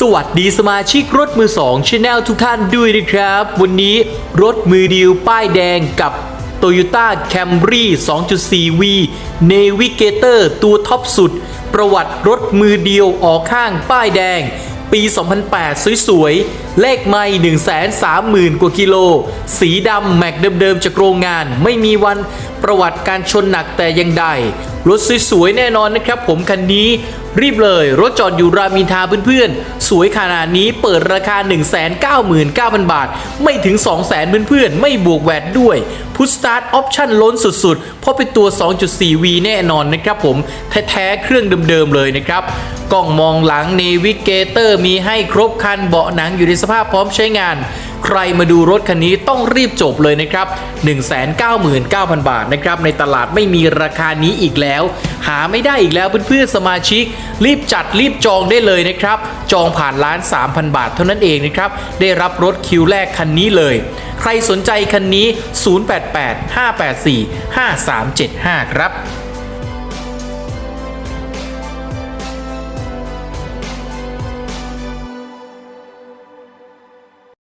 สวัสดีสมาชิกรถมือ2 Channel ทุกท่านด้วยนะครับ วันนี้รถมือเดียวป้ายแดงกับ Toyota Camry 2.4V Navigator ตัวท็อปสุด ประวัติรถมือเดียวออกข้างป้ายแดง ปี 2008 สวยๆ เลขไม่130,000 กว่ากิโล สีดำแม็กเดิมๆจากโรงงาน ไม่มีวันประวัติการชนหนักแต่อยังใด รถสวยๆ แน่นอนนะครับผมคันนี้รีบเลย รถจอดอยู่รามินทาเพื่อนๆ สวยขนาดนี้เปิดราคา 199,000 บาท ไม่ถึง 200,000 เพื่อนๆ ไม่บวกแวดด้วยพุทสตาร์ทออปชั่นล้นสุดๆ เพราะเป็นตัว 2.4V แน่นอนนะครับผม แท้ๆ เครื่องเดิมๆ เลยนะครับ กล้องมองหลัง Navigator มีให้ครบคันเบาะหนังอยู่ในสภาพพร้อมใช้งาน ใครมาดูรถคันนี้ต้องรีบจบเลยนะครับ 199,000 บาทนะครับ ในตลาดไม่มีราคานี้อีกแล้ว หาไม่ได้อีกแล้วเพื่อนๆสมาชิก รีบจัดรีบจองได้เลยนะครับ จองผ่านร้าน 3,000 บาทเท่านั้นเองนะครับ ได้รับรถคิวแรกคันนี้เลย ใครสนใจคันนี้ 088 584 5375 ครับ